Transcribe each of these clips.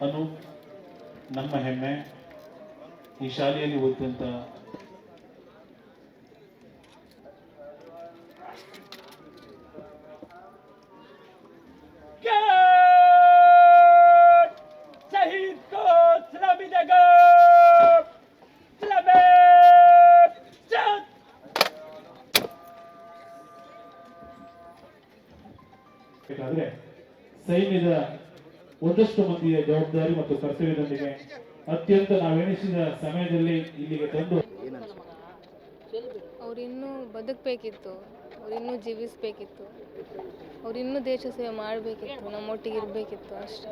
ಅನು ನಮ್ಮ ಹೆಮ್ಮೆ ಈ ಶಾಲೆಯಲ್ಲಿ ಓದಿದಂಥ ಮಂದಿಯ ಜವಾಬ್ದಾರಿ ಮತ್ತು ಕರ್ತವ್ಯದೊಂದಿಗೆ ಅತ್ಯಂತ ನಾವೆಣಿಸಿದ ಸಮಯದಲ್ಲಿ ಇಲ್ಲಿಗೆ ತಂದು ಅವರಿನ್ನೂ ಬದುಕಬೇಕಿತ್ತು ಅವರಿನ್ನೂ ಜೀವಿಸಬೇಕಿತ್ತು ಅವರಿನ್ನೂ ದೇಶ ಸೇವೆ ಮಾಡಬೇಕಿತ್ತು ನಮ್ಮೊಟ್ಟಿಗೆ ಇರಬೇಕಿತ್ತು ಅಷ್ಟೆ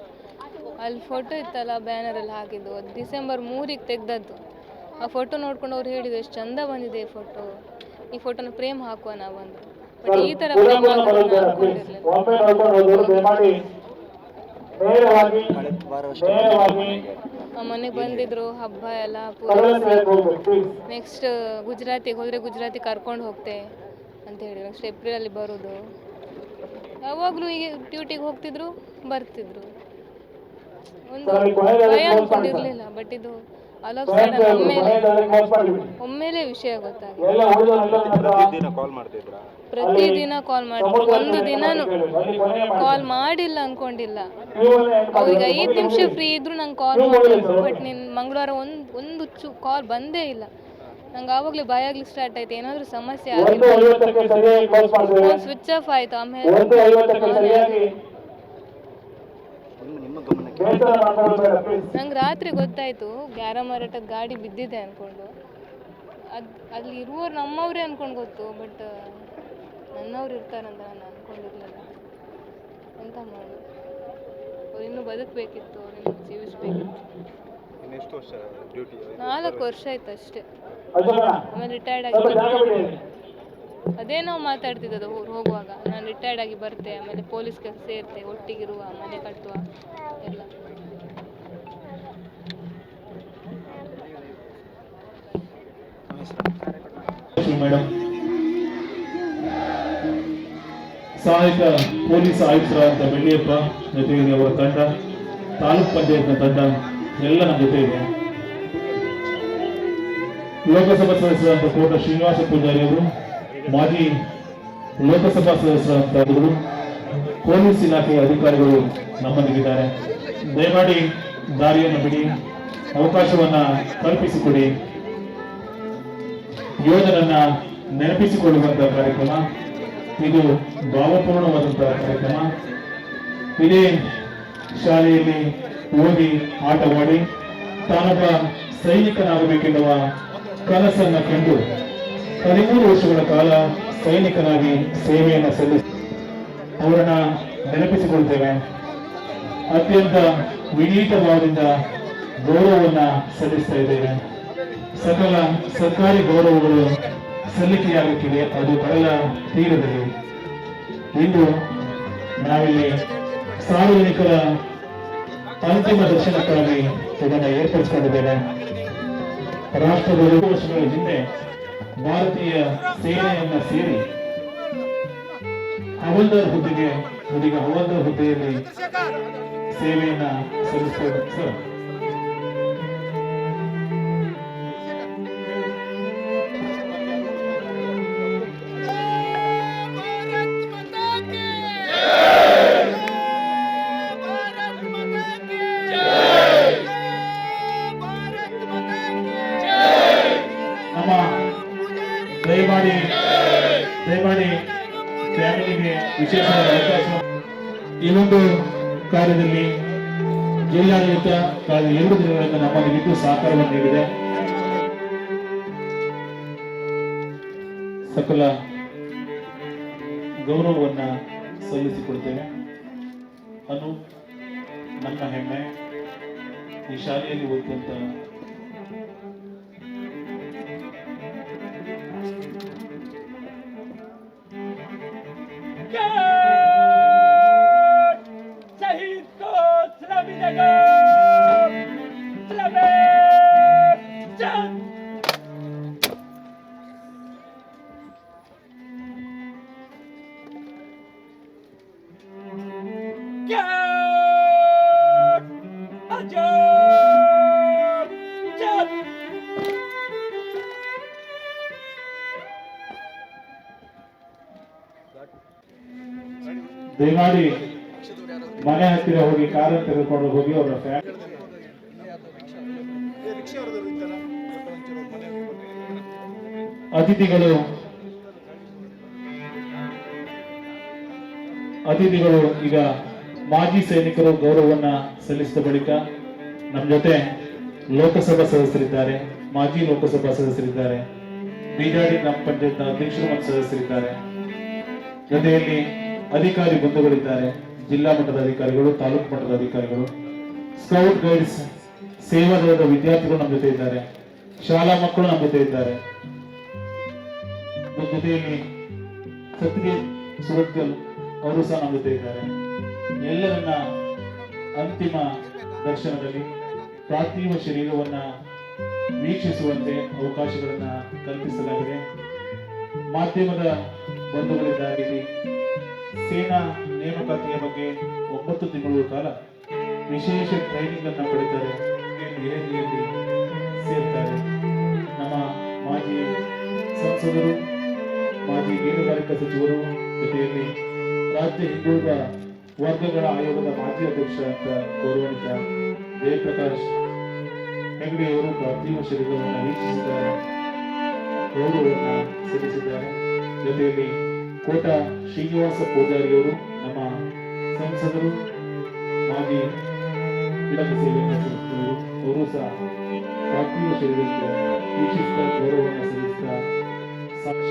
ಅಲ್ಲಿ ಫೋಟೋ ಇತ್ತಲ್ಲ ಬ್ಯಾನರಲ್ಲಿ ಹಾಕಿದ್ದು ಅದು ಡಿಸೆಂಬರ್ ಮೂರಿಗೆ ತೆಗ್ದದ್ದು ಆ ಫೋಟೋ ನೋಡ್ಕೊಂಡು ಅವ್ರು ಹೇಳಿದ್ರು ಎಷ್ಟು ಚಂದ ಬಂದಿದೆ ಈ ಫೋಟೋ ಈ ಫೋಟೋನ ಪ್ರೇಮ್ ಹಾಕುವ ನಾವು ಅಂದ್ರು ಬಟ್ ಈ ಥರ ಪ್ರೇಮ್ ಹಾಕೋದು ಮನೆಗೆ ಬಂದಿದ್ರು ಹಬ್ಬ ಎಲ್ಲ ಪೂರೈಸಿ ನೆಕ್ಸ್ಟ್ ಗುಜರಾತಿ ಹೋದ್ರೆ ಗುಜರಾತಿ ಕರ್ಕೊಂಡು ಹೋಗ್ತೆ ಅಂತ ಹೇಳಿ ನೆಕ್ಸ್ಟ್ ಏಪ್ರಿಲಲ್ಲಿ ಬರೋದು. ಯಾವಾಗ್ಲೂ ಈಗ ಡ್ಯೂಟಿಗೆ ಹೋಗ್ತಿದ್ರು ಬರ್ತಿದ್ರು. ಒಂದು ಭಯ ಅನ್ಕೊಂಡಿರ್ಲಿಲ್ಲ ಬಟ್ ಇದು ಅಲಫ್ ಸಡನ್ ಒಮ್ಮೆಲೆ ಒಮ್ಮೆಲೆ ವಿಷಯ ಗೊತ್ತಾಗಿದೆ. ಪ್ರತಿದಿನ ಕಾಲ್ ಮಾಡ್ತಿದ್ರು ಒಂದು ದಿನಾನು ಕಾಲ್ ಮಾಡಿಲ್ಲ ಅನ್ಕೊಂಡಿಲ್ಲ. ಅವ್ರಿಗೆ ಐದು ನಿಮಿಷ ಫ್ರೀ ಇದ್ರು ನಂಗೆ ಕಾಲ್ ಮಾಡಿದ್ರು ಬಟ್ ನಿನ್ ಮಂಗಳವಾರ ಒಂದು ಒಂದು ಚು ಕಾಲ್ ಬಂದೇ ಇಲ್ಲ. ನಂಗೆ ಆವಾಗಲೇ ಭಯ ಆಗ್ಲಿಕ್ಕೆ ಸ್ಟಾರ್ಟ್ ಆಯ್ತು. ಏನಾದರೂ ಸಮಸ್ಯೆ ಆಗಿಲ್ಲ ಐವತ್ತಕ್ಕೆ ಸರಿಯಾಗಿ ಕ್ಲೋಸ್ ಮಾಡ್ತೇವೆ ಸ್ವಿಚ್ ಆಫ್ ಆಯ್ತು. ಆಮೇಲೆ ಒಂದು ಐವತ್ತಕ್ಕೆ ಸರಿಯಾಗಿ ನಿಮ್ಮ ನಿಮ್ಮ ಗಮನಕ್ಕೆ ಬೇಸರ ಮಾಡ್ಕೊಳ್ಳೋದು ಬೇಡ ಪ್ಲೀಸ್ ನಂಗೆ ರಾತ್ರಿ ಗೊತ್ತಾಯ್ತು ಗ್ಯಾರ ಮಾರಾಟಕ್ಕೆ ಗಾಡಿ ಬಿದ್ದಿದೆ ಅನ್ಕೊಂಡು. ಅದ್ ಅಲ್ಲಿ ಇರುವವ್ರು ನಮ್ಮವರೇ ಅನ್ಕೊಂಡು ಗೊತ್ತು ಬಟ್ ನನ್ನವ್ರು ಇರ್ತಾರಂತ ನಾನು ಅಂದ್ಕೊಂಡಿರ್ಲಿಲ್ಲ ಎಂತ ಮಾಡುದು? ಅವ್ರು ಇನ್ನೂ ಬದುಕಬೇಕಿತ್ತು ಅವ್ರು ಇನ್ನೂ ಜೀವಿಸ್ಬೇಕಿತ್ತು. ನಾಲ್ಕು ವರ್ಷ ಆಯ್ತು ಅಷ್ಟೇ. ಆಮೇಲೆ ರಿಟೈರ್ಡ್ ಆಗಿ ಅದೇ ನಾವು ಮಾತಾಡ್ತಿದ್ದದ್ದು ಊರು ಹೋಗುವಾಗ. ನಾನು ರಿಟೈರ್ಡ್ ಆಗಿ ಬರ್ತೆ, ಆಮೇಲೆ ಪೊಲೀಸ್ ಕೆಲಸ ಸೇರ್ತೆ, ಒಟ್ಟಿಗಿರುವ, ಮನೆ ಕಟ್ಟುವ ಎಲ್ಲ. ಸಹಾಯಕ ಪೊಲೀಸ್ ಆಯುಕ್ತರಾದಂಥ ಬೆಳ್ಳಿಯಪ್ಪ ಜೊತೆಗೆ ಅವರ ತಂಡ, ತಾಲೂಕ್ ಪಂಚಾಯತ್ನ ತಂಡ, ಎಲ್ಲ ನಮ್ಮ ಜೊತೆ ಇದೆ ಲೋಕಸಭಾ ಸದಸ್ಯರಾದಂಥ ಕೋಟ ಶ್ರೀನಿವಾಸ ಪೂಜಾರಿ ಅವರು ಮಾಜಿ ಲೋಕಸಭಾ ಸದಸ್ಯರು ಪೊಲೀಸ್ ಇಲಾಖೆಯ ಅಧಿಕಾರಿಗಳು ನಮ್ಮೊಂದಿಗಿದ್ದಾರೆ ದಯಮಾಡಿ ದಾರಿಯನ್ನು ಬಿಡಿ. ಅವಕಾಶವನ್ನ ಕಲ್ಪಿಸಿಕೊಡಿ. ಯೋಧರನ್ನ ನೆನಪಿಸಿಕೊಳ್ಳುವಂತಹ ಕಾರ್ಯಕ್ರಮ. ಇದು ಭಾವಪೂರ್ಣವಾದಂತಹ ಕಾರ್ಯಕ್ರಮ. ಇದೇ ಶಾಲೆಯಲ್ಲಿ ಓದಿ ಆಟವಾಡಿ, ತಾನೊಬ್ಬ ಸೈನಿಕನಾಗಬೇಕೆನ್ನುವ ಕನಸನ್ನ ಕಂಡು ಹದಿಮೂರು ವರ್ಷಗಳ ಕಾಲ ಸೈನಿಕನಾಗಿ ಸೇವೆಯನ್ನು ಸಲ್ಲಿಸಿ ಅವರನ್ನ ನೆನಪಿಸಿಕೊಳ್ತೇವೆ. ಅತ್ಯಂತ ವಿನೀತವಾದಿಂದ ಗೌರವವನ್ನ ಸಲ್ಲಿಸ್ತಾ ಇದ್ದೇವೆ. ಸಕಲ ಸರ್ಕಾರಿ ಗೌರವಗಳು ಸಲ್ಲಿಕೆಯಾಗುತ್ತಿವೆ ಅದು ಕಡಲ ತೀರದಲ್ಲಿ ಇಂದು ನಾವಿಲ್ಲಿ ಸಾರ್ವಜನಿಕರ ಅಂತಿಮ ದರ್ಶನಕ್ಕಾಗಿ ಇದನ್ನು ಏರ್ಪಡಿಸಿಕೊಂಡಿದ್ದೇವೆ. ರಾಷ್ಟ್ರದ ಎರಡು ವರ್ಷಗಳ ಹಿಂದೆ ಭಾರತೀಯ ಸೇನೆಯನ್ನ ಸೇರಿ ಹವಲ್ದಾರ್ ಹುದ್ದೆಗೆ ಇದೀಗ ಹವಲ್ದಾರ್ ಹುದ್ದೆಯಲ್ಲಿ ಸೇವೆಯನ್ನ ಸಲ್ಲಿಸ್ತಾ ಇದ್ದಾರೆ. ಸರ್ ಜಿಲ್ಲಾಡಳಿತ ಕಳೆದ ಎರಡು ದಿನಗಳಿಂದ ನಮ್ಮಲ್ಲಿದ್ದು ಸಹಕಾರವನ್ನು ನೀಡಿದೆ. ಸಕಲ ಗೌರವವನ್ನ ಸಲ್ಲಿಸಿಕೊಳ್ತೇವೆ ಅನು, ನನ್ನ ಹೆಮ್ಮೆ, ಈ ಶಾಲೆಯಲ್ಲಿ ಓದಿದಂಥ Gel! ದಯಮಾಡಿ ಮನೆ ಹತ್ತಿರ ಹೋಗಿ ಕಾರನ್ನು ತೆಗೆದುಕೊಂಡು ಹೋಗಿ ಅವರ ಫ್ಯಾಮಿಲಿ ಅತಿಥಿಗಳು ಅತಿಥಿಗಳು ಈಗ ಮಾಜಿ ಸೈನಿಕರು ಗೌರವವನ್ನ ಸಲ್ಲಿಸಿದ ಬಳಿಕ ನಮ್ಮ ಜೊತೆ ಲೋಕಸಭಾ ಸದಸ್ಯರಿದ್ದಾರೆ, ಮಾಜಿ ಲೋಕಸಭಾ ಸದಸ್ಯರಿದ್ದಾರೆ, ಬೀಜಾಡಿ ಗ್ರಾಮ ಪಂಚಾಯತ್ ಅಧ್ಯಕ್ಷರು ಮತ್ತು ಸದಸ್ಯರಿದ್ದಾರೆ. ಜೊತೆಯಲ್ಲಿ ಅಧಿಕಾರಿ ಬಂಧುಗಳಿದ್ದಾರೆ, ಜಿಲ್ಲಾ ಮಟ್ಟದ ಅಧಿಕಾರಿಗಳು, ತಾಲೂಕು ಮಟ್ಟದ ಅಧಿಕಾರಿಗಳು. ಸ್ಕೌಟ್ ಗೈಡ್ಸ್, ಸೇವಾ ದಳದ ವಿದ್ಯಾರ್ಥಿಗಳು ನಮ್ಮ ಜೊತೆ ಇದ್ದಾರೆ, ಶಾಲಾ ಮಕ್ಕಳು ನಮ್ಮ ಜೊತೆ ಇದ್ದಾರೆ. ಜೊತೆಯಲ್ಲಿ ಸತ್ಗೆ ಸುರತ್ಕಲ್ ಅವರು ಸಹ ನಮ್ಮ ಜೊತೆ ಇದ್ದಾರೆ. ಎಲ್ಲರನ್ನ ಅಂತಿಮ ದರ್ಶನದಲ್ಲಿ ಪಾರ್ಥಿವ ಶರೀರವನ್ನ ವೀಕ್ಷಿಸುವಂತೆ ಅವಕಾಶಗಳನ್ನ ಕಲ್ಪಿಸಲಾಗಿದೆ. ಮಾಧ್ಯಮದ ಬಂಧುಗಳಿಂದಾಗಿ ಸೇನಾ ನೇಮಕಾತಿಯ ಬಗ್ಗೆ ಒಂಬತ್ತು ತಿಂಗಳ ಕಾಲ ವಿಶೇಷ ಟ್ರೈನಿಂಗ್ ಅನ್ನ ಪಡಿತಾರೆ ಸೇರ್ತಾರೆ. ನಮ್ಮ ಮಾಜಿ ಸಂಸದರು, ಮಾಜಿ ಮೀನುಗಾರಿಕಾ ಸಚಿವರು ಜೊತೆಯಲ್ಲಿ ರಾಜ್ಯ ಹಿಂದುಳಿದ ವರ್ಗಗಳ ಆಯೋಗದ ಮಾಜಿ ಅಧ್ಯಕ್ಷ ಅಂತ ಗೌರವಾನ್ವಿತ ಜಯಪ್ರಕಾಶ್ ಹೆಗ್ಡೆ ಅವರು ಪಾರ್ಥಿವ ಶರೀರವನ್ನು ವೀಕ್ಷಿಸಿದ್ದಾರೆ. ಗೌರವವನ್ನು ಸಲ್ಲಿಸಿದ್ದಾರೆ. ಜೊತೆಯಲ್ಲಿ ಕೋಟ ಶ್ರೀನಿವಾಸ ಪೂಜಾರಿಯವರು, ನಮ್ಮ ಸಂಸದರು, ಮಾಜಿ ಇಲಾಖೆ ಸೇವೆಯನ್ನು ಅವರು ಸಹ ಪಾರ್ಥಿವ ಶರೀರಕ್ಕೆ ವೀಕ್ಷಿಸಿದ ಗೌರವವನ್ನು ಸಲ್ಲಿಸಿದ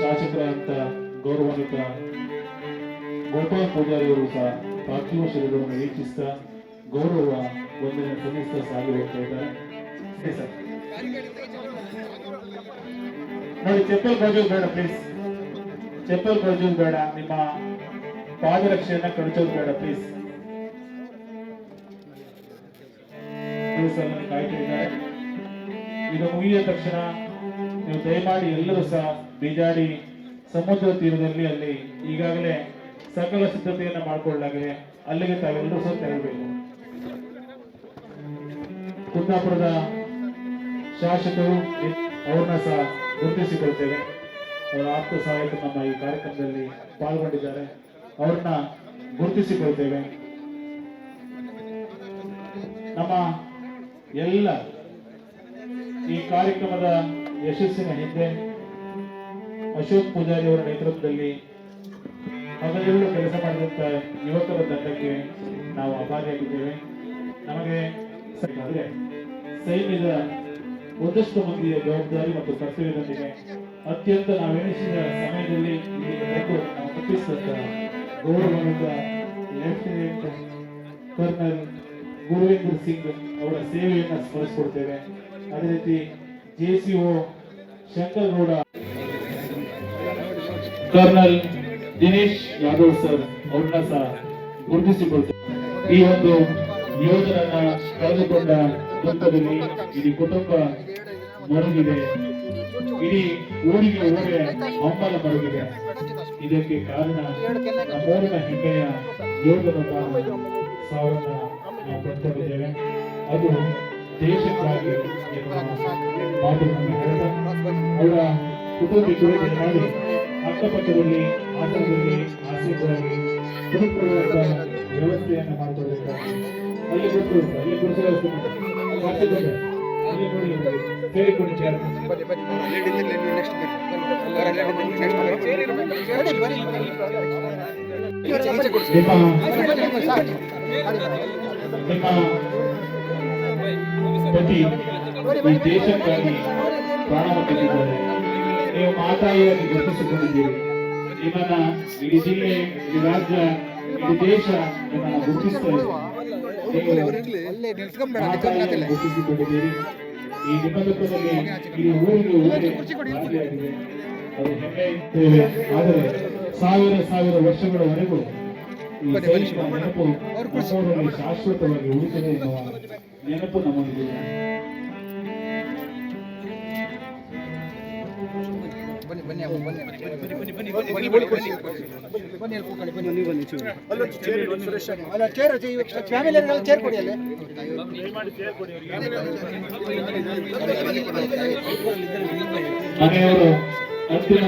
ಶಾಸಕರ ಅಂತ ಗೌರವಾನ್ವಿತ ಗೋಪಾಲ್ ಪೂಜಾರಿ ಅವರು ಸಹ ಪಾರ್ಥಿವ ಶರೀರವನ್ನು ವೀಕ್ಷಿಸಿದ ಗೌರವ ವಂದನೆ ಸಲ್ಲಿಸ್ತಾ ಸಾಗಿ ಹೋಗ್ತಾ ಇದ್ದಾರೆ. ನೋಡಿ, ಚಪ್ಪಲ್ ಬಾಜು ಬೇಡ ಪ್ಲೀಸ್ ಚಪ್ಪಲ್ ಬಾಜು ಬೇಡ, ನಿಮ್ಮ ಪಾದರಕ್ಷೆಯನ್ನ ಕಳಚೋದು ಬೇಡ ಪ್ಲೀಸ್ ಇದು ಮುಗಿದ ತಕ್ಷಣ ನೀವು ದಯಮಾಡಿ ಎಲ್ಲರೂ ಸಹ ಬೀಜಾಡಿ ಸಮುದ್ರ ತೀರದಲ್ಲಿ ಅಲ್ಲಿ ಈಗಾಗಲೇ ಸಕಲ ಸಿದ್ಧತೆಯನ್ನು ಮಾಡಿಕೊಳ್ಳಲಾಗಿದೆ ಅಲ್ಲಿಗೆ ತಾವೆಲ್ಲರೂ ಸಹ ತೆರಳಬೇಕು ಕುಂದಾಪುರದ ಶಾಸಕರು ಅವ್ರನ್ನ ಸಹ ಗುರುತಿಸಿಕೊಳ್ತೇವೆ. ಅವರ ಆಪ್ತ ಸಹಾಯಕರು ನಮ್ಮ ಈ ಕಾರ್ಯಕ್ರಮದಲ್ಲಿ ಪಾಲ್ಗೊಂಡಿದ್ದಾರೆ. ಅವ್ರನ್ನ ಗುರುತಿಸಿಕೊಳ್ತೇವೆ. ನಮ್ಮ ಎಲ್ಲ ಈ ಕಾರ್ಯಕ್ರಮದ ಯಶಸ್ಸಿನ ಹಿಂದೆ ಅಶೋಕ್ ಪೂಜಾರಿ ಅವರ ನೇತೃತ್ವದಲ್ಲಿ ಹಗಲಿರುಳು ಕೆಲಸ ಮಾಡಿದಂತ ಯುವಕರ ತಂಡಕ್ಕೆ ನಾವು ಅಭಾರಿಯಾಗಿದ್ದೇವೆ. ನಮಗೆ ಸೈನ್ಯದ ಒಂದಷ್ಟು ಮಂದಿಯ ಜವಾಬ್ದಾರಿ ಮತ್ತು ಕರ್ತವ್ಯದೊಂದಿಗೆ ಅತ್ಯಂತ ನಾವೆಣಿಸಿದ ಸಮಯದಲ್ಲಿ ನಾವು ಮುಟ್ಟಿಸಿದಂತ ಗೌರವಾನ್ವಿತ ಲೆಫ್ಟಿನೆಂಟ್ ಕರ್ನಲ್ ಗುರುವೇಂದ್ರ ಸಿಂಗ್ ಅವರ ಸೇವೆಯನ್ನು ಸ್ಮರಿಸಿಕೊಡ್ತೇವೆ. ಅದೇ ರೀತಿ J C O Shankar Gowda, colonel Dinesh Yadav sir ಅವ್ರನ್ನ ಸಹ ಗುರುತಿಸಿಕೊಳ್ತೇವೆ. ಈ ಒಂದು ಯೋಧರನ್ನ ಕಳೆದುಕೊಂಡ ದುಃಖದಲ್ಲಿ ಇಡೀ ಕುಟುಂಬ ಮರುಗಿದೆ. ಇಡೀ ಊರಿಗೆ ಊರೇ ಹಂಬಲ ಮರುಗಿದೆ. ಇದಕ್ಕೆ ಕಾರಣ ನಮ್ಮೂರಿನ ಹೆಮ್ಮೆಯ ಯೋಧರನ್ನ ಸಾವನ್ನ ನಾವು ಪಡ್ಕೊಂಡಿದ್ದೇವೆ. ಅದು ದೇಶಕ್ಕಾಗಿ ಮಾತುಗಳನ್ನು ಹೇಳ್ತಾ ಅವರ ದಯಮಾಡಿ ಅಕ್ಕಪಕ್ಕದಲ್ಲಿ ಆಟದಲ್ಲಿ ಆಸೆಗಾಗಿ ಕುಟುಂಬದ ವ್ಯವಸ್ಥೆಯನ್ನು ಮಾಡಿಕೊಳ್ಬೇಕಾಗಿ ಅಲ್ಲಿ ಕೊಟ್ಟು ಅಲ್ಲಿ ಕೊಡಿಸೋ ವ್ಯವಸ್ಥೆ ಮಾಡಿ. ಮಾತಿದ್ದಾರೆ. ಅಲ್ಲಿ ನೋಡಿ ಸೇರಿಕೊಂಡು ಚಾರ ನಿಮ್ಮ ನಿಮ್ಮ ಪತಿ ಈ ದೇಶಕ್ಕಾಗಿ ಪ್ರಾಣವನ್ನಿಟ್ಟಿದ್ದಾರೆ ನೀವು ಮಾತಾಯಿಯಾಗಿ ಗುರುತಿಸಿಕೊಂಡಿದ್ದೀರಿ ನಿಮ್ಮನ್ನ ಇಡೀ ಜಿಲ್ಲೆ ಇಡೀ ರಾಜ್ಯ ಇಡೀ ದೇಶ ನಿಮ್ಮನ್ನ ಗುರುತಿಸ್ತಾ ಇದೆ ಗುರುತಿಸಿಕೊಂಡಿದ್ದೀರಿ. ಈ ನಿಮ್ಮ ದುಃಖದಲ್ಲಿ ಇಡೀ ಊರಿಗೆ ಊರಿಗೆ ಅದು ಹೆಮ್ಮೆ ಆದರೆ ಸಾವಿರ ಸಾವಿರ ವರ್ಷಗಳವರೆಗೂ ಈ ಸೈನಿಕರ ನೆನಪು ನಮ್ಮವರಲ್ಲಿ ಶಾಶ್ವತವಾಗಿ ಉಳಿದಿದೆ ಎನ್ನುವ ನೆನಪು ನಮಗಿದೆ. ಮನೆಯವರು ಅಂತಿಮ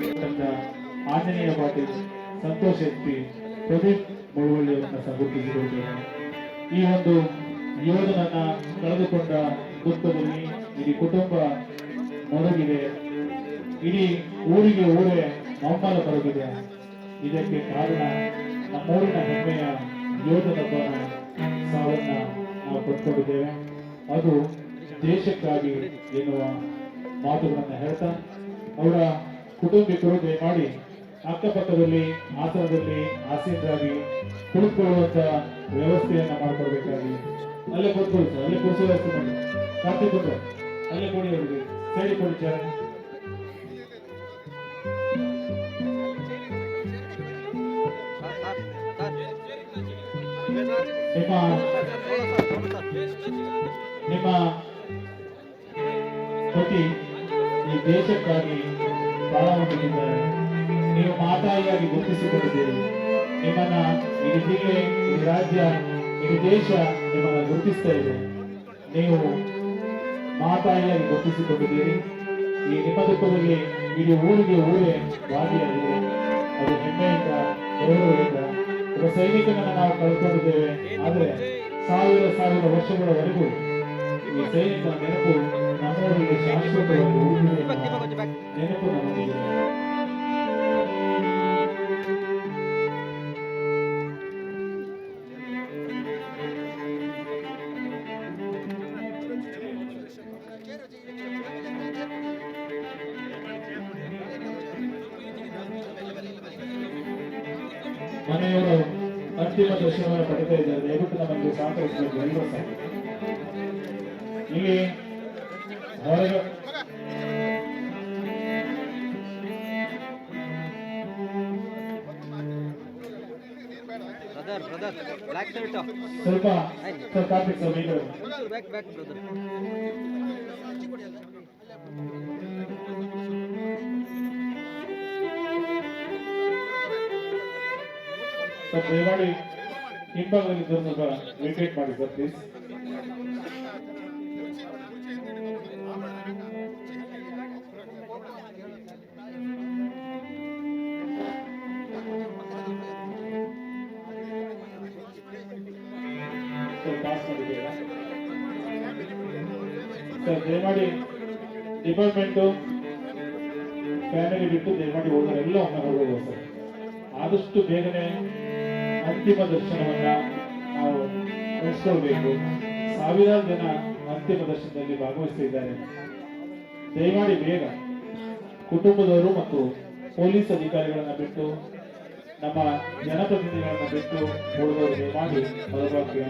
ದರ್ಶನವನ್ನು ಆಂಜನೇಯ ಪಾಟೀಲ್ ಸಂತೋಷ್ ಎತ್ತಿ ಪ್ರದೀಪ್ ಮುಳುವಳ್ಳಿಯವರನ್ನ ಸಂಗುರ್ತಿಸಿರುತ್ತೇನೆ ಈ ಒಂದು ಯೋಧನನ್ನ ಕಳೆದುಕೊಂಡ ದುಃಖದಲ್ಲಿ ಇಡೀ ಕುಟುಂಬ ಮೊದಲಿದೆ ಇಡೀ ಊರಿಗೆ ಊರೇ ಮಮ್ಮಲ ಬರಗಿದೆ ಇದಕ್ಕೆ ಕಾರಣ ನಮ್ಮೂರಿನ ಹೆಮ್ಮೆಯ ಯೋಧನೊಬ್ಬನ ಸಾವನ್ನ ನಾವು ಪಡ್ಕೊಂಡಿದ್ದೇವೆ. ಅದು ದೇಶಕ್ಕಾಗಿ ಎನ್ನುವ ಮಾತುಗಳನ್ನು ಹೇಳ್ತಾ, ಅವರ ಕುಟುಂಬಿಕರು ದಯಮಾಡಿ ಅಕ್ಕಪಕ್ಕದಲ್ಲಿ ಆಸನದಲ್ಲಿ ಆಸೀನರಾಗಿ ಕುಳಿತುಕೊಳ್ಳುವಂತ ವ್ಯವಸ್ಥೆಯನ್ನ ಮಾಡ್ಕೊಡ್ಬೇಕಾಗಿ. ಅಲ್ಲೇ ಕೂತ್ಕೊಳ್ಳಿ ಸರ್, ಅಲ್ಲೇ ಕುರ್ಸಿ ವ್ಯವಸ್ಥೆ ಮಾಡಿ. ಕಾರ್ತಿಕ್ ಬಂದ್ರೆ ಅಲ್ಲೇ ಕೊಡಿ ಅವ್ರಿಗೆ. ಸೇರಿ ಕೊಡಿ ಚಾರ ನಿಮ್ಮ ನಿಮ್ಮ ಪತಿ ಈ ದೇಶಕ್ಕಾಗಿ ಪ್ರಾಣವನ್ನಿದ್ದಾರೆ ನೀವು ಮಾತಾಯಿಯಾಗಿ ಗುರುತಿಸಿಕೊಂಡಿದ್ದೀರಿ. ನಿಮ್ಮನ್ನ ಇಡೀ ಜಿಲ್ಲೆ ಇಡೀ ರಾಜ್ಯ ಇಡೀ ದೇಶ ನಿಮ್ಮನ್ನ ಗುರುತಿಸ್ತಾ ಇದೆ. ನೀವು ಮಾತಾಯಿಯಾಗಿ ಗುರುತಿಸಿಕೊಂಡಿದ್ದೀರಿ. ಈ ನಿಮ್ಮ ದುಃಖದಲ್ಲಿ ಇಡೀ ಊರಿಗೆ ಊರೇ ಭಾಗಿಯಾಗಿದೆ. ಅದು ಹೆಮ್ಮೆಯಿಂದ, ಗೌರವದಿಂದ. ಒಬ್ಬ ಸೈನಿಕನನ್ನು ನಾವು ಕಳ್ಕೊಂಡಿದ್ದೇವೆ. ಆದರೆ ಸಾವಿರ ಸಾವಿರ ವರ್ಷಗಳವರೆಗೂ ಈ ಸೈನಿಕನ ನೆನಪು ನಮ್ಮವರಿಗೆ ಶಾಶ್ವತವಾಗಿ ನೆನಪು ನಮಗಿದೆ. ಮನೆಯವರು ಅಂತಿಮ ದರ್ಶನವನ್ನು ಪಡಿತಾ ಇದ್ದಾರೆ. ದಯವಿಟ್ಟು ನಮಗೆ ಸಹಕರಿಸಬೇಕು ಎಲ್ಲರೂ ಸಹ ಇಲ್ಲಿ ಹೊರಗೆ ಸ್ವಲ್ಪ ಸ್ವಲ್ಪ ದಯಮಾಡಿ ಹಿಂಭಾಗದಲ್ಲಿ ಇದ್ದವ್ರು ಸ್ವಲ್ಪ ವೇಕೇಟ್ ಮಾಡಿ ಸರ್ ಪ್ಲೀಸ್ ಸರ್ ದಯಮಾಡಿ ಡಿಪಾರ್ಟ್ಮೆಂಟು ಫ್ಯಾಮಿಲಿ ಬಿಟ್ಟು ದಯಮಾಡಿ ಹೋಗೋರೆಲ್ಲ ಒಮ್ಮೆ ಹೋಗೋದು ಸರ್. ಆದಷ್ಟು ಬೇಗನೆ ಅಂತಿಮ ದರ್ಶನವನ್ನ ನಾವು ನಡೆಸ್ಕೊಳ್ಬೇಕು ಸಾವಿರಾರು ಜನ ಅಂತಿಮ ದರ್ಶನದಲ್ಲಿ ಭಾಗವಹಿಸ್ತಿದ್ದಾರೆ. ದಯಮಾಡಿ ಬೇಗ ಕುಟುಂಬದವರು ಮತ್ತು ಪೊಲೀಸ್ ಅಧಿಕಾರಿಗಳನ್ನ ಬಿಟ್ಟು, ನಮ್ಮ ಜನಪ್ರತಿನಿಧಿಗಳನ್ನ ಬಿಟ್ಟು ಓಡುವವರು ದಯಮಾಡಿ ಹೊರಬಾಕಿ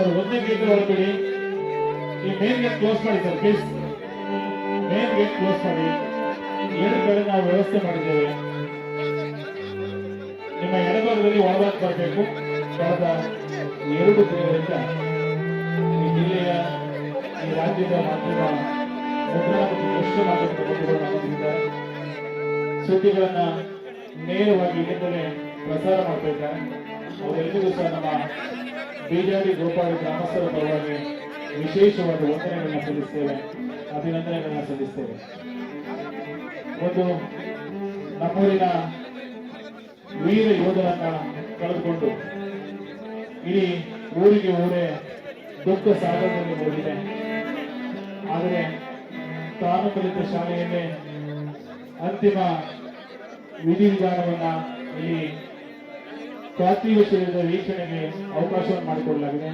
ಸರ್ ಒಂದೇ ಗೇಟ್ ಹೊರಬಿಡಿ ಈ ಮೇನ್ ಗೇಟ್ ಕ್ಲೋಸ್ ಮಾಡಿ sir please main gate close ಮಾಡಿ. ಎರಡು ಕಡೆ ನಾವು ವ್ಯವಸ್ಥೆ ಮಾಡಿದ್ದೇವೆ. ನಿಮ್ಮ ಎಡಭಾಗದಲ್ಲಿ ಒಳಭಾಗ ಬರಬೇಕು ಕಳೆದ ಎರಡು ದಿನಗಳಿಂದ ಈ ಜಿಲ್ಲೆಯ ಈ ರಾಜ್ಯದ ಮಾಧ್ಯಮ ಮುದ್ರಣ ದೃಶ್ಯ ಮಾಧ್ಯಮದ ಸುದ್ದಿಗಳನ್ನ ನೇರವಾಗಿ ಇಲ್ಲಿಂದಲೇ ಪ್ರಸಾರ ಮಾಡಬೇಕಾರೆ ಅವರೆಲ್ಲರಿಗೂ ಸಹ ನಮ್ಮ ಬಿಜಾಡಿ ಗೋಪಾಲ ಗ್ರಾಮಸ್ಥರ ಪರವಾಗಿ ವಿಶೇಷವಾದ ವಂದನೆಗಳನ್ನು ಸಲ್ಲಿಸ್ತೇವೆ, ಅಭಿನಂದನೆಗಳನ್ನು ಸಲ್ಲಿಸ್ತೇವೆ. ಒಂದು ನಮ್ಮೂರಿನ ವೀರ ಯೋಧರನ್ನ ಕಳೆದುಕೊಂಡು ಇಡೀ ಊರಿಗೆ ಊರೇ ದುಃಖ ಸಾಗರದಲ್ಲಿ ಹೋಗಿದೆ ಆದರೆ ತಾನು ಕಲಿತ ಶಾಲೆಯಲ್ಲೇ ಅಂತಿಮ ವಿಧಿವಿಧಾನವನ್ನ ಇಲ್ಲಿ ಪ್ರಾಥಮಿಕ ಶಿಬಿರದ ವೀಕ್ಷಣೆಗೆ ಅವಕಾಶವನ್ನು ಮಾಡಿಕೊಡಲಾಗಿದೆ.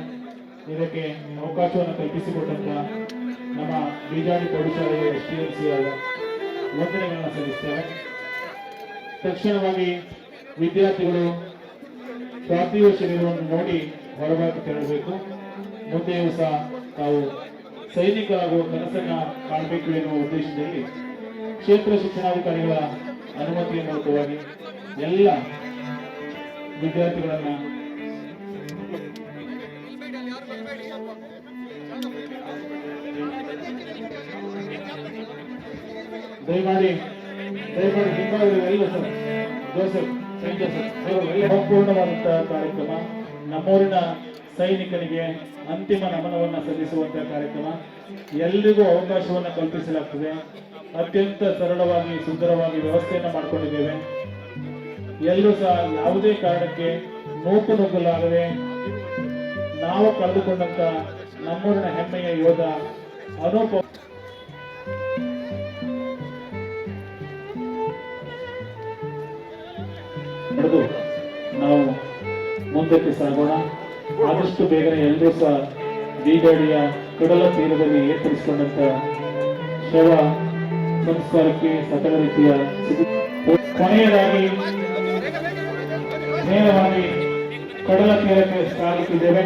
ಇದಕ್ಕೆ ಅವಕಾಶವನ್ನು ಕಲ್ಪಿಸಿಕೊಟ್ಟಂತ ನಮ್ಮ ಬಿಜಾಡಿ ಪ್ರೌಢಶಾಲೆಯ ಎಸ್ ಟಿ ಎಲ್ ಸಿ ವಂದನೆಗಳನ್ನ ಸಲ್ಲಿಸ್ತೇವೆ ತಕ್ಷಣವಾಗಿ ವಿದ್ಯಾರ್ಥಿಗಳು ಪಾರ್ಥಿವ ಶರೀರವನ್ನು ನೋಡಿ ಹೊರಬಾಕಿ ತೆರಳಬೇಕು. ಮುಂದೆಯೂ ಸಹ ತಾವು ಸೈನಿಕರಾಗುವ ಕನಸನ್ನ ಕಾಣಬೇಕು ಎನ್ನುವ ಉದ್ದೇಶದಲ್ಲಿ ಕ್ಷೇತ್ರ ಶಿಕ್ಷಣಾಧಿಕಾರಿಗಳ ಅನುಮತಿಯ ಮೂಲಕವಾಗಿ ಎಲ್ಲ ವಿದ್ಯಾರ್ಥಿಗಳನ್ನ. ದಯಮಾಡಿ ದಯಮಾಡಿ ಹಿಂಭಾಗದಲ್ಲ ಸರ್. ಜೋಸೆಫ್ ಎಲ್ಲ ಸಂಪೂರ್ಣವಾದಂತಹ ಕಾರ್ಯಕ್ರಮ. ನಮ್ಮೂರಿನ ಸೈನಿಕನಿಗೆ ಅಂತಿಮ ನಮನವನ್ನ ಸಲ್ಲಿಸುವಂತಹ ಕಾರ್ಯಕ್ರಮ. ಎಲ್ರಿಗೂ ಅವಕಾಶವನ್ನು ಕಲ್ಪಿಸಲಾಗ್ತದೆ. ಅತ್ಯಂತ ಸರಳವಾಗಿ, ಸುಂದರವಾಗಿ ವ್ಯವಸ್ಥೆಯನ್ನು ಮಾಡಿಕೊಂಡಿದ್ದೇವೆ. ಎಲ್ಲರೂ ಸಹ ಯಾವುದೇ ಕಾರಣಕ್ಕೆ ನೋಪು ನುಗ್ಗಲಾಗದೆ ನಾವು ಕಳೆದುಕೊಂಡಂತ ನಮ್ಮೂರಿನ ಹೆಮ್ಮೆಯ ಯೋಧ ಅನೂಪ ನಾವು ಮುಂದಕ್ಕೆ ಸಾಗೋಣ. ಆದಷ್ಟು ಬೇಗನೆ ಎಲ್ಲರೂ ಸಹ ಬೀಗಾಡಿಯ ಕಡಲ ತೀರದಲ್ಲಿ ಏರ್ಪಡಿಸಿಕೊಂಡಂತ ಶವ ಸಂಸ್ಕಾರಕ್ಕೆ ಸಕಲ ರೀತಿಯ ಕೊನೆಯದಾಗಿ ನೇರವಾಗಿ ಕಡಲ ತೀರಕ್ಕೆ ಸಾಗುತ್ತಿದ್ದೇವೆ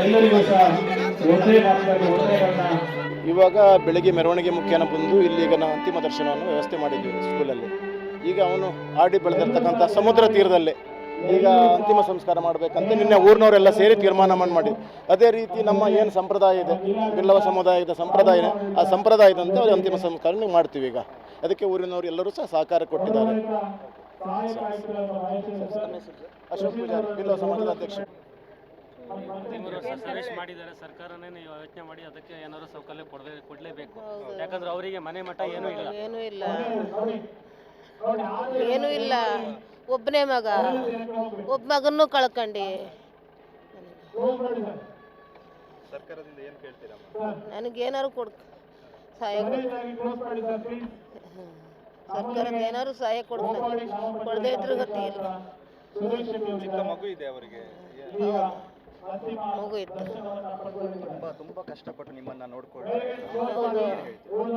ಎಲ್ಲರಿಗೂ ಸಹ ಒಂದೇ ಮಾತಾಗಿ ಒಂದೇ ಬಣ್ಣ ಇವಾಗ ಬೆಳಗ್ಗೆ ಮೆರವಣಿಗೆ ಮುಖ್ಯನ ಬಂದು ಇಲ್ಲಿ ಈಗ ನಾವು ಅಂತಿಮ ದರ್ಶನವನ್ನು ವ್ಯವಸ್ಥೆ ಮಾಡಿದ್ವಿ ಸ್ಕೂಲಲ್ಲಿ. ಈಗ ಅವನು ಆಡಿ ಬೆಳೆದಿರ್ತಕ್ಕಂಥ ಸಮುದ್ರ ತೀರದಲ್ಲೇ ಈಗ ಅಂತಿಮ ಸಂಸ್ಕಾರ ಮಾಡಬೇಕಂತ ನಿನ್ನೆ ಊರಿನವರೆಲ್ಲ ಸೇರಿ ತೀರ್ಮಾನ ಮಾಡಿ ಅದೇ ರೀತಿ ನಮ್ಮ ಏನು ಸಂಪ್ರದಾಯ ಇದೆ? ಬಿಲ್ಲವ ಸಮುದಾಯದ ಸಂಪ್ರದಾಯ, ಆ ಸಂಪ್ರದಾಯದಂತೆ ಅಂತಿಮ ಸಂಸ್ಕಾರ ಮಾಡ್ತೀವಿ ಈಗ. ಅದಕ್ಕೆ ಊರಿನವರು ಎಲ್ಲರೂ ಸಹ ಸಹಕಾರ ಕೊಟ್ಟಿದ್ದಾರೆ. ಅಶೋಕ್ ಪೂಜಾರಿ ಬಿಲ್ಲವ ಸಮಾಜದ ಅಧ್ಯಕ್ಷ. ಮೂರು ವರ್ಷ ಸರ್ವಿಸ್ ಮಾಡಿದ್ದಾರೆ ಸರ್ಕಾರನೇ ನೀವು ಯೋಚನೆ ಮಾಡಿ ಅದಕ್ಕೆ ಏನಾದ್ರು ಸೌಕರ್ಯ ಕೊಡಲೇ ಕೊಡಲೇಬೇಕು ಯಾಕಂದ್ರೆ ಅವರಿಗೆ ಮನೆ ಮಠ ಏನೂ ಇಲ್ಲ. ಏನೂ ಇಲ್ಲ. ಏನೂ ಇಲ್ಲ. ಒಬ್ಬನೇ ಮಗ. ಒಬ್ಬ ಮಗನ್ನೂ ಕಳ್ಕಂಡು. ಸರ್ಕಾರದಿಂದ ಏನು ಕೇಳ್ತೀರಾ ನನಗೇನಾರು ಕೊಡ್ ಸಹಾಯ ಕೊಡ್- ಸರ್ಕಾರದ ಏನಾದ್ರು ಸಹಾಯ ಕೊಡ್ತಾರೆ ಕೊಡದೇ ಇದ್ರೆ ಗತಿ ಇಲ್ಲ. ಚಿಕ್ಕ ಮಗು ಇದೆ ಅವರಿಗೆ. ಮಗು ಇತ್ತು ತುಂಬಾ ತುಂಬಾ ಕಷ್ಟಪಟ್ಟು ನಿಮ್ಮನ್ನ ನೋಡ್ಕೊಂಡು ಹೌದು.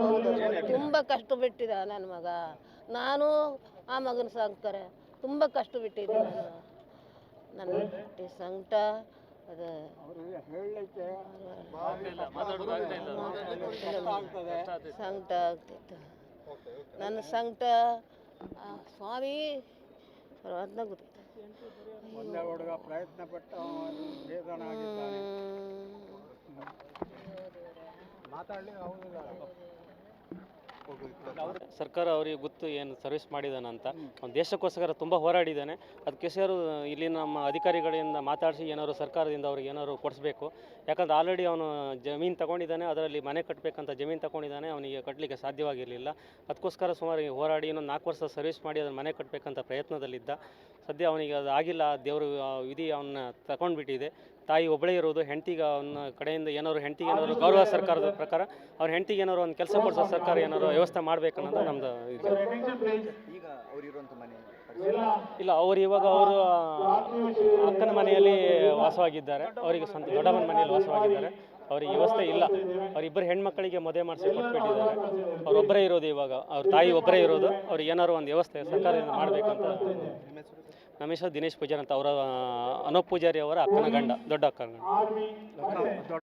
ಹೌದು. ತುಂಬ ಕಷ್ಟ ಬಿಟ್ಟಿದ ನನ್ನ ಮಗ. ನಾನು ಆ ಮಗನ ಸಾಕ್ತಾರೆ. ತುಂಬ ಕಷ್ಟ ಬಿಟ್ಟಿದ್ದೆ ನಾನು. ನನ್ನ ಹೊಟ್ಟೆ ಸಂಕಟ ಅದು ಸಂಕಟ ಆಗ್ತಿತ್ತು. ನನ್ನ ಸಂಕಟ ಸ್ವಾಮಿ ಪ್ರಯತ್ನ ಗೊತ್ತಿತ್ತು ಹುಡುಗ ಪ್ರಯತ್ನ ಪಟ್ಟು ಸರ್ಕಾರ ಅವರಿಗೆ ಗೊತ್ತು ಏನು ಸರ್ವಿಸ್ ಮಾಡಿದಾನೆ ಅಂತ. ಅವ್ನು ದೇಶಕ್ಕೋಸ್ಕರ ತುಂಬ ಹೋರಾಡಿದ್ದಾನೆ ಸೇರು ಇಲ್ಲಿ ನಮ್ಮ ಅಧಿಕಾರಿಗಳಿಂದ ಮಾತಾಡಿಸಿ ಏನಾದ್ರು ಸರ್ಕಾರದಿಂದ ಅವ್ರಿಗೆ ಏನಾದ್ರು ಕೊಡಿಸ್ಬೇಕು. ಯಾಕಂದ್ರೆ ಆಲ್ರೆಡಿ ಅವನು ಜಮೀನು ತಗೊಂಡಿದ್ದಾನೆ ಅದರಲ್ಲಿ ಮನೆ ಕಟ್ಟಬೇಕಂತ ಜಮೀನು ತಗೊಂಡಿದ್ದಾನೆ ಅವನಿಗೆ ಕಟ್ಟಲಿಕ್ಕೆ ಸಾಧ್ಯವಾಗಿರಲಿಲ್ಲ. ಅದಕ್ಕೋಸ್ಕರ ಸುಮಾರು ಹೋರಾಡಿ ಇನ್ನೊಂದು ನಾಲ್ಕು ವರ್ಷ ಸರ್ವಿಸ್ ಮಾಡಿ ಅದನ್ನು ಮನೆ ಕಟ್ಟಬೇಕಂತ ಪ್ರಯತ್ನದಲ್ಲಿದ್ದ. ಸದ್ಯ ಅವನಿಗೆ ಅದು ಆಗಿಲ್ಲ, ದೇವರು ವಿಧಿ ಅವನ್ನ ತಗೊಂಡ್ಬಿಟ್ಟಿದೆ. ತಾಯಿ ಒಬ್ಬಳೇ ಇರೋದು ಹೆಂಡತಿಗೆ ಅವನ ಕಡೆಯಿಂದ ಏನಾದ್ರು ಹೆಂಡತಿಗೆ ಏನಾದ್ರು ಗೌರವ ಸರ್ಕಾರದ ಪ್ರಕಾರ ಅವ್ರ ಹೆಂಡತಿಗೆ ಏನಾದ್ರು ಒಂದು ಕೆಲಸ ಕೊಡಿಸೋ ಸರ್ಕಾರ ಏನಾದ್ರು ವ್ಯವಸ್ಥೆ ಮಾಡ್ಬೇಕನ್ನೋದು ನಮ್ದು ಇಲ್ಲ ಅವರು ಇವಾಗ ಅವರು ಅಕ್ಕನ ಮನೆಯಲ್ಲಿ ವಾಸವಾಗಿದ್ದಾರೆ. ಅವರಿಗೆ ಸ್ವಂತ ದೊಡ್ಡಮ್ಮನ ಮನೆಯಲ್ಲಿ ವಾಸವಾಗಿದ್ದಾರೆ. ಅವರಿಗೆ ವ್ಯವಸ್ಥೆ ಇಲ್ಲ. ಅವರಿಬ್ಬರು ಹೆಣ್ಮಕ್ಕಳಿಗೆ ಮದುವೆ ಮಾಡಿಸಿ ಕೊಟ್ಬಿಟ್ಟಿದ್ದಾರೆ. ಅವರೊಬ್ಬರೇ ಇರೋದು ಇವಾಗ. ಅವ್ರ ತಾಯಿ ಒಬ್ಬರೇ ಇರೋದು. ಅವ್ರಿಗೆ ಏನಾದ್ರು ಒಂದು ವ್ಯವಸ್ಥೆ ಸರ್ಕಾರದಿಂದ ಮಾಡಬೇಕಂತ. ನಮ್ಮ ಹೆಸರು ದಿನೇಶ್ ಪೂಜಾರಿ ಅಂತ ಅವರ ಅನೂಪ್ ಪೂಜಾರಿ ಅವರ ಅಕ್ಕನ ಗಂಡ, ದೊಡ್ಡ ಅಕ್ಕನ ಗಂಡ.